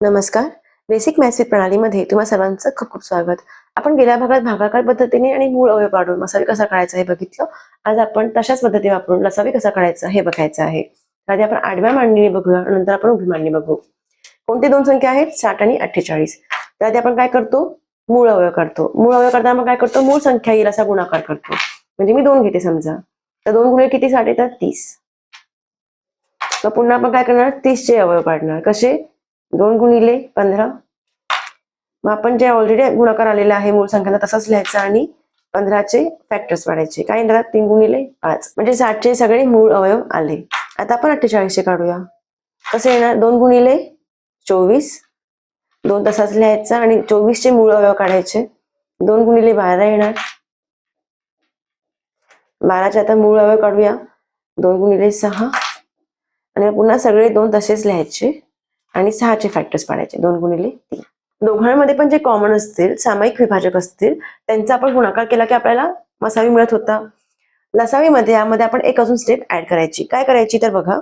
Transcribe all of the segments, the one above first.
नमस्कार. Basic maths प्रणालीमध्ये तुम्हा सर्वांचं खूप खूप स्वागत. आपण गेल्या भागात भागाकार पद्धतीने आणि मूळ अवयव काढून मसावी कसा काढायचा हे बघितलं. आज आपण तशाच पद्धती वापरून लसावी कसा काढायचा हे बघायचं आहे. आधी आपण आडव्या मांडणीने बघूया नंतर आपण उभी मांडणी बघू. कोणती दोन संख्या आहेत? साठ आणि अठ्ठेचाळीस. तर आधी आपण काय करतो? मूळ अवयव काढतो. मूळ अवयव करताना आपण काय करतो? मूळ संख्या येईल असा गुणाकार करतो. म्हणजे मी दोन घेते समजा. तर दोन गुणे किती? साठ येतात तीस. तर पुन्हा आपण काय करणार? तीसचे अवयव काढणार. कसे? दोन गुणिले पंधरा. मग आपण जे ऑलरेडी गुणाकार आलेला आहे मूळ संख्यांना तसंच लिहायचं आणि पंधराचे फॅक्टर्स वाढायचे. काय येणार तीन गुणिले पाच. म्हणजे साठचे सगळे मूळ अवयव आले. आता आपण अठ्ठेचाळीसचे काढूया. कसे येणार? दोन गुणिले चोवीस. दोन तसाच लिहायचा आणि चोवीसचे मूळ अवयव काढायचे. दोन गुणिले बारा येणार. बाराचे आता मूळ अवयव काढूया. दोन गुणिले सहा. आणि पुन्हा सगळे दोन तसेच लिहायचे. आणि सहाचे फॅक्टर्स पाडायचे. दोन गुणिले तीन. दोघांमध्ये पण जे कॉमन असतील सामायिक विभाजक असतील त्यांचा आपण गुणाकार केला की आपल्याला मसावी मिळत होता. लसावीमध्ये यामध्ये आपण एक अजून स्टेप ऍड करायची. काय करायची तर बघा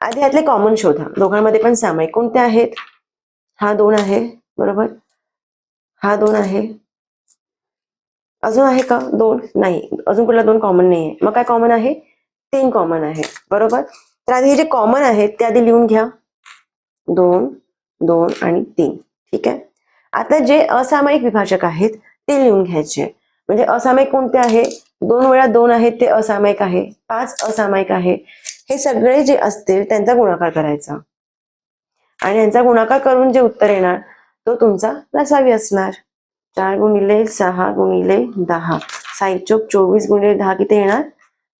आधी यातले कॉमन शोधा. दोघांमध्ये पण सामायिक कोणते आहेत? हा दोन आहे बरोबर? हा दोन आहे. अजून आहे का? दोन? नाही. अजून कुठला दोन कॉमन नाही आहे मग काय कॉमन आहे? तीन कॉमन आहे. बरोबर? तर आधी हे जे कॉमन आहेत ते आधी लिहून घ्या. दोन दोन आणि तीन. ठीक आहे? आता जे असामायिक विभाजक आहेत ते लिहून घ्यायचे. म्हणजे असामायिक कोणते आहे? दोन वेळा दोन आहेत ते असामायिक आहे. पाच असामायिक आहे. हे सगळे जे असतील त्यांचा गुणाकार करायचा. आणि यांचा गुणाकार करून जे उत्तर येणार तो तुमचा लसावी असणार. चार गुणिले सहा गुणिले दहा. साई चौक चोवीस गुणिले दहा किती येणार?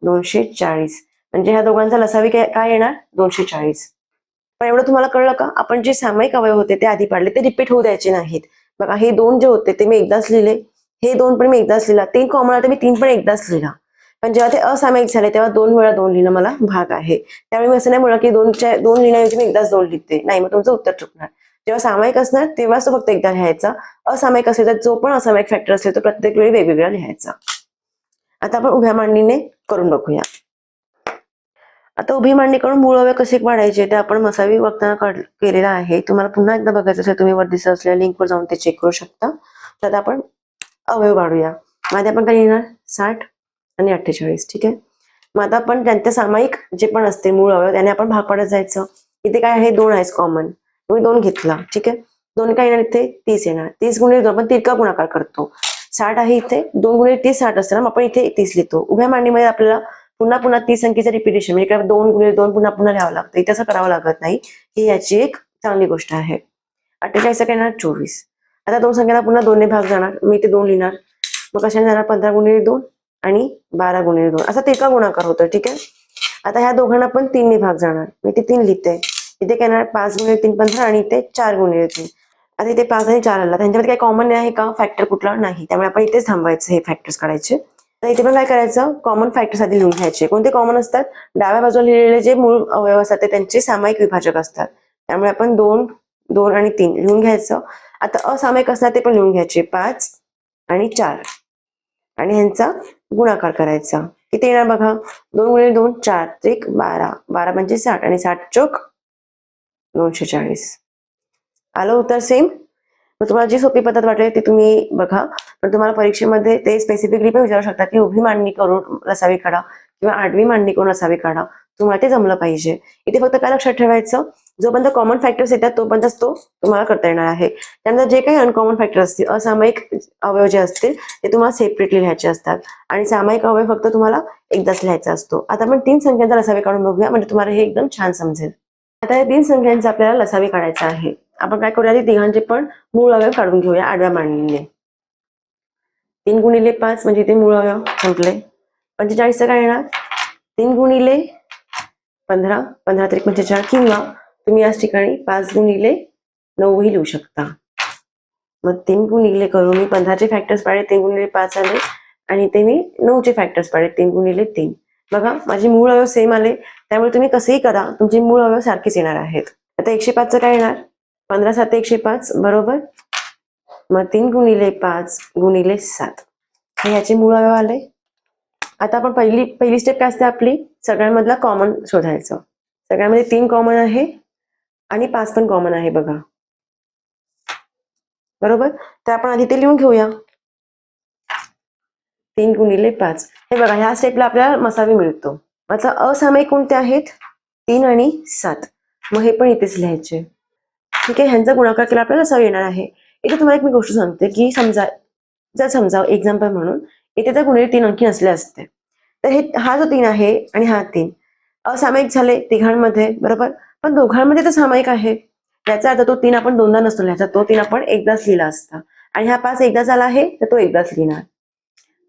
दोनशे चाळीस. म्हणजे ह्या दोघांचा लसावी काय काय येणार? दोनशे चाळीस. पण एवढं तुम्हाला कळलं का? आपण जे सामायिक अवयव होते ते आधी पाडले ते रिपीट होऊ द्यायचे नाहीत. बघा हे दोन जे होते ते मी एकदाच लिहिले. हे दोन पण मी एकदाच लिहिला. तीन कॉमन आले मी तीन पण एकदाच लिहिला. पण जेव्हा ते असामायिक झाले तेव्हा दोन वेळा दोन लिहिणं मला भाग आहे. त्यामुळे मी असं नाही म्हणलं की दोनच्या दोन लिहिण्याऐवजी मी एकदाच दोन लिहिते. नाही मग तुमचं उत्तर चुकणार. जेव्हा सामायिक असणार तेव्हाच तो फक्त एकदा लिहायचा. असामायिक असेल तर जो पण असामायिक फॅक्टर असेल तो प्रत्येक वेळी वेगवेगळा लिहायचा. आता आपण उभ्या मांडणीने करून बघूया. आता उभी मांडणी करून मूळ अवयव कसे वाढायचे ते आपण मसावी बघताना केलेला आहे. तुम्हाला पुन्हा एकदा बघायचं असेल तुम्ही वर दिसत असलेल्या लिंकवर जाऊन ते चेक करू शकता. तर आता आपण अवयव काढूया मध्ये आपण काय येणार साठ आणि अठ्ठेचाळीस ठीक आहे? मग आता आपण त्यांचे सामायिक जे पण असते मूळ अवयव त्याने आपण भाग पाडत जायचं. इथे काय आहे? दोन आहेस कॉमन तुम्ही दोन घेतला ठीक आहे? दोन काय येणार इथे? तीस येणार. तीस गुणिले दोन आपण तिरका गुणाकार करतो. साठ आहे इथे दोन गुणिले तीस साठ असताना मग आपण इथे तीस लिहितो. उभ्या मांडणीमध्ये आपल्याला पुन्हा पुन्हा ती संख्येचं रिपिटेशन म्हणजे काय दोन गुणिले दोन पुन्हा पुन्हा लिहावं लागतं. इथे असं करावं लागत नाही. ही याची एक चांगली गोष्ट आहे. अठ्ठेचाळीस काय येणार चोवीस. आता दोन संख्येला पुन्हा दोनने भाग जाणार. मी इथे दोन लिहिणार. मग कशाने जाणार? पंधरा गुणिले दोन आणि बारा गुणिले दोन. असा तिरका गुणाकार होतो ठीक आहे? आता ह्या दोघांना पण तीनने भाग जाणार. मी इथे तीन लिहिते. इथे काय येणार? पाच गुणिले तीन पंधरा आणि इथे चार गुणिले तीन. आता इथे पाच आणि चार आला. त्यांच्यामध्ये काही कॉमन आहे का? फॅक्टर कुठला? नाही. त्यामुळे आपण इथेच थांबायचं हे फॅक्टर्स काढायचे. तर इथे पण काय करायचं? कॉमन फॅक्टर्स आधी लिहून घ्यायचे. कोणते कॉमन असतात? डाव्या बाजूला लिहिलेले जे मूळ अवयव असतात ते त्यांचे सामायिक विभाजक असतात. त्यामुळे आपण दोन दोन आणि तीन लिहून घ्यायचं. आता असामायिक असतात ते पण लिहून घ्यायचे. पाच आणि चार. आणि ह्यांचा गुणाकार करायचा. किती येणार बघा? दोन गुणिले दोन चार. त्रिक बारा. बारा म्हणजे साठ. आणि साठ चोक दोनशे चाळीस. आलं उत्तर सेम मग तुम्हाला जी सोपी पद्धत वाटेल ती तुम्ही बघा. पण तुम्हाला परीक्षेमध्ये ते स्पेसिफिकली पण विचारू शकतात की उभी मांडणी करून लसावी काढा किंवा आडवी मांडणी करून असावी काढा. तुम्हाला ते जमलं पाहिजे. इथे फक्त काय लक्षात ठेवायचं? जोपर्यंत कॉमन फॅक्टर्स येतात तोपर्यंतच तो तुम्हाला करता येणार आहे. त्यानंतर जे काही अनकॉमन फॅक्टर असतील असामायिक अवयव जे असतील ते तुम्हाला सेपरेटली लिहायचे असतात. आणि सामायिक अवयव फक्त तुम्हाला एकदाच लिहायचा असतो. आता आपण तीन संख्यांचा लसावी काढून बघूया. म्हणजे तुम्हाला हे एकदम छान समजेल. आता या तीन संख्यांचा आपल्याला लसावी काढायचा आहे. आपण काय करूया आधी तिघांचे पण मूळ अवयव काढून घेऊया आडव्या मांडणीने तीन गुणिले पाच म्हणजे इथे मूळ अवयव संपले. पंचेचाळीसचं काय येणार? तीन गुणिले पंधरा पंधरा तरी पंचेचाळीस किंवा तुम्ही याच ठिकाणी पाच गुणिले नऊही लिहू शकता. मग तीन गुणिले करून मी पंधराचे फॅक्टर्स पाडले तीन गुणिले पाच आले आणि ते मी नऊचे फॅक्टर्स पाडले तीन गुणिले तीन. बघा माझे मूळ अवयव सेम आले त्यामुळे तुम्ही कसेही करा तुमचे मूळ अवयव सारखेच येणार आहेत. आता एकशे पाचचं काय येणार? पंधरा सात एकशे पाच बरोबर? मग तीन गुणिले पाच गुणिले सात. हे याचे मूळ अवयव आले आता आपण पहिली पहिली स्टेप काय असते आपली? सगळ्यांमधला कॉमन शोधायचं. सगळ्यामध्ये तीन कॉमन आहे आणि पाच पण कॉमन आहे बघा. बरोबर? तर आपण आधी ते लिहून घेऊया. तीन गुणिले पाच. हे बघा ह्या स्टेपला आपल्याला मसावी मिळतो. आता असामायिक कोणते आहेत? तीन आणि सात. मग हे पण इथेच लिहायचे. ठीक आहे ह्यांचा गुणाकार केला आपल्याला लसावी येणार आहे. इथे तुम्हाला एक मी गोष्ट सांगते की समजा जर समजा एक्झाम्पल म्हणून इथे जर गुणिले तीन अंकी नसले असते. तर हे हा जो तीन आहे आणि हा तीन. असामायिक झाले तिघांमध्ये बरोबर? पण दोघांमध्ये तर सामायिक आहे. याचा अर्थ तो तीन आपण दोनदा नसतो लिहायचा तो तीन आपण एकदाच लिहिला असता. आणि हा पाच एकदा झाला आहे तर तो एकदाच लिहिणार.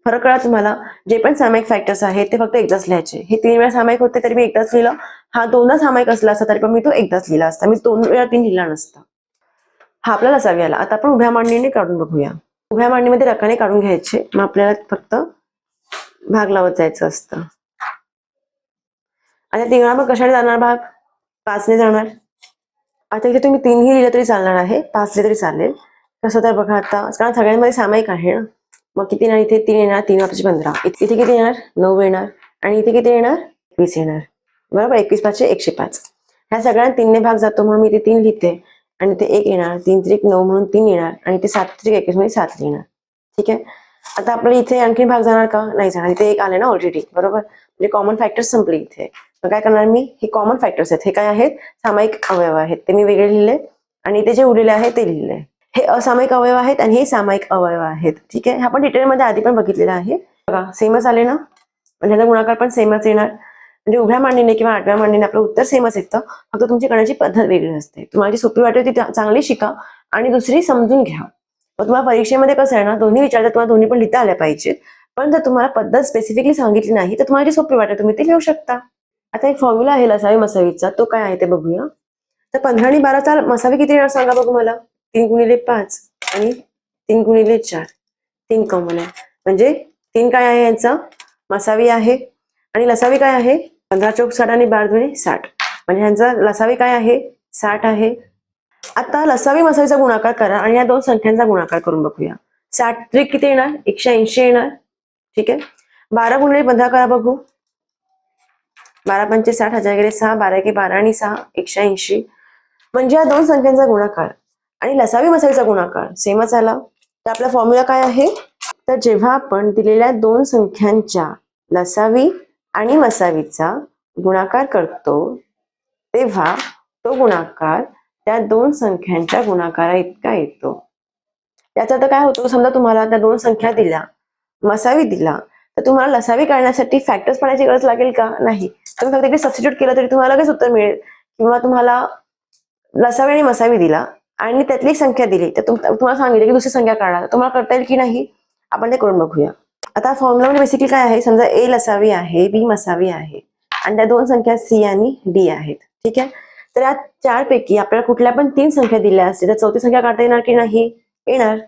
फरक कळा तुम्हाला? जे पण सामायिक फॅक्टर्स आहेत ते फक्त एकदाच लिहायचे. हे तीन वेळा सामायिक होते तरी मी एकदाच लिहिलं. हा दोनदा सामायिक असला असता तरी पण मी तो एकदाच लिहिला असता. मी दोन वेळा तीन लिहिला नसता. हा आपल्याला लसावी आला आता आपण उभ्या मांडणीने काढून बघूया. उभ्या मांडणीमध्ये रकाने काढून घ्यायचे. मग आपल्याला फक्त भाग लावत जायचं असतं. आता तिघा मग कशाने जाणार भाग? पाचने जाणार. आता इथे तुम्ही तीनही लिहिलं तरी चालणार आहे. पाच तरी चालेल. कसं तर बघा आता कारण सगळ्यांमध्ये सामायिक आहे ना. मग किती येणार? इथे तीन येणार तीन पाचशे पंधरा. इथे इथे किती येणार? नऊ येणार. आणि इथे किती येणार? एकवीस येणार. बरोबर? एकवीस पाचशे एकशे पाच. ह्या सगळ्यांना तीनने भाग जातो. म्हणून मी इथे तीन लिहिते. आणि ते एक येणार. तीन त्रिक नऊ म्हणून तीन येणार. आणि ते सात त्रिक एकवीसमध्ये सात येणार ठीक आहे? आता आपले इथे आणखी भाग जाणार का? नाही जाणार. इथे एक आले ना ऑलरेडी बरोबर? म्हणजे कॉमन फॅक्टर्स संपले इथे. मग काय करणार मी? हे कॉमन फॅक्टर्स आहेत. हे काय आहेत? सामायिक अवयव आहेत. ते मी वेगळे लिहिले. आणि इथे जे उरलेले आहे ते लिहिले. हे असामायिक अवयव आहेत आणि हे सामायिक अवयव आहेत. ठीक आहे? हा पण डिटेलमध्ये आधी पण बघितलेलं आहे. बघा सेमच आले ना? म्हणजे ह्याचा गुणाकार पण सेमच येणार. म्हणजे उभ्या मांडणीने किंवा आठव्या मांडणीने आपलं उत्तर सेमच येतं. फक्त तुमची करण्याची पद्धत वेगळी असते. तुम्हाला जी सोपी वाटेल ती चांगली शिका आणि दुसरी समजून घ्या. मग तुम्हाला परीक्षेमध्ये कसं आहे ना दोन्ही विचारतात तुम्हाला दोन्ही पण लिहिता आल्या पाहिजेत. पण जर तुम्हाला पद्धत स्पेसिफिकली सांगितली नाही तर तुम्हाला जी सोपी वाटेल तुम्ही ती लिहू शकता. आता एक फॉर्म्युला आहे लसावी मसावीचा. तो काय आहे ते बघूया. तर पंधरा आणि बाराचा मसावी किती येणार सांगा बघू मला. तीन गुणिले पाच आणि तीन गुणिले चार. तीन कॉमन आहे. म्हणजे तीन काय आहे यांचा? मसावी आहे. आणि लसावी काय आहे? पंधरा चौक साठ आणि बारा दुणे साठ. म्हणजे ह्यांचा लसावी काय आहे? साठ आहे. आता लसावी मसावीचा गुणाकार करा आणि या दोन संख्यांचा गुणाकार करून बघूया. साठ त्रिक किती येणार? एकशे ऐंशी येणार. ठीक आहे? बारा गुणिले पंधरा करा बघू. बारा पंचे साठ हजार गेले सहा बारा के बारा आणि सहा एकशे ऐंशी. म्हणजे या दोन संख्यांचा गुणाकार. आणि लसावी मसावीचा गुणाकार. सेमच आला. तर आपला फॉर्म्युला काय आहे? तर जेव्हा आपण दिलेल्या दोन संख्यांच्या लसावी आणि मसावीचा गुणाकार करतो तेव्हा तो गुणाकार त्या दोन संख्यांच्या गुणाकारा इतका येतो. त्याचा आता काय होतो? समजा तुम्हाला त्या दोन संख्या दिल्या मसावी दिला तर तुम्हाला लसावी काढण्यासाठी फॅक्टर्स पाण्याची गरज लागेल का? नाही. तुम्ही फक्त इकडे सबस्टिट्यूट केलं तरी तुम्हाला लगेच उत्तर मिळेल. किंवा तुम्हाला लसावी आणि मसावी दिला आणि त्यातली एक संख्या दिली. तर तुम्हाला सांगितलं की दुसरी संख्या काढा. तुम्हाला करता येईल की नाही? आपण ते करून बघूया. आता फॉर्म्युलामध्ये बेसिकली काय आहे? समजा ए लसावी आहे बी मसावी आहे. आणि त्या दोन संख्या सी आणि डी आहेत. ठीक आहे? तर या चार पैकी आपल्याला कुठल्या पण तीन संख्या दिल्या असतील तर चौथी संख्या काढता येणार की नाही? येणार.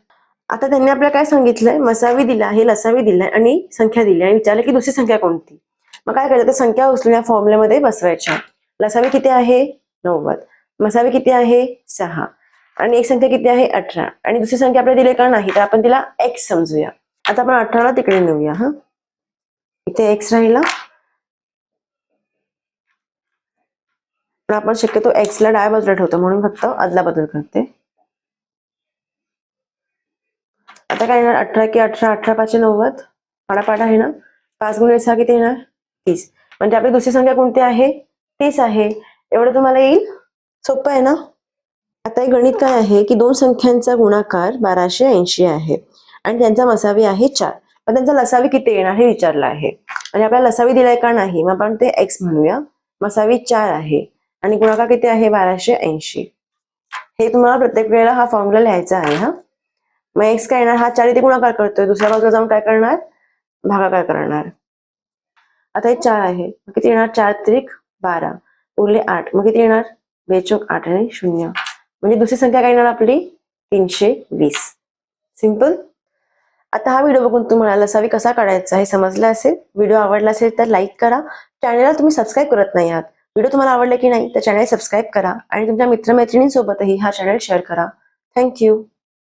आता त्यांनी आपल्याला काय सांगितलंय? मसावी दिला आहे लसावी दिलाय आणि संख्या दिली आणि विचारलं की दुसरी संख्या कोणती? मग काय करायचं? तर संख्या उचलून या फॉर्म्युल्यामध्ये बसवायच्या. लसावी किती आहे? नव्वद. मसावी किती आहे? सहा. आणि एक संख्या किती आहे? अठरा. आणि दुसरी संख्या आपल्याला दिली का? नाही. तर आपण तिला एक्स समजूया. आता आपण अठराला तिकडे नेऊया हा? इथे एक्स राहिला. पण आपण शक्यतो एक्सला डाव्या बाजूला ठेवतो म्हणून फक्त अदला बदल करते. आता काय येणार? अठरा की अठरा अठरा पाचशे नव्वद. पाडापाड आहे ना? पाच गुण सहा किती येणार? तीस. म्हणजे आपली दुसरी संख्या कोणती आहे? तीस आहे. एवढं तुम्हाला येईल? सोपं आहे ना? आता हे गणित काय आहे की दोन संख्यांचा गुणाकार बाराशे ऐंशी आहे. आणि त्यांचा मसावी आहे चार. मग त्यांचा लसावी किती येणार हे विचारलं आहे. आणि आपल्याला लसावी दिलाय का नाही? मग आपण ते एक्स म्हणूया. मसावी चार आहे. आणि गुणाकार किती आहे? बाराशे ऐंशी. हे तुम्हाला प्रत्येक वेळेला हा फॉर्म्युला लिहायचा आहे हा. मग एक्स काय येणार? हा चार इथे गुणाकार करतोय. दुसऱ्या बाजूला जाऊन काय करणार? भागाकार करणार. आता हे चार आहे. किती येणार? चार त्रिक बारा. उरले आठ. मग किती येणार? बेचोक आठ आणि शून्य. म्हणजे दुसरी संख्या काय येणार आपली? तीनशे वीस. सिंपल आता हा व्हिडिओ बघून तुम्हाला लसावी कसा काढायचा? हे समजलं असेल? व्हिडिओ आवडला असेल तर लाईक करा. चॅनलला तुम्ही सबस्क्राईब करत नाही आहात. व्हिडिओ तुम्हाला आवडला की नाही तर चॅनल सबस्क्राईब करा. आणि तुमच्या मित्रमैत्रिणींसोबतही हा चॅनल शेअर करा. थँक्यू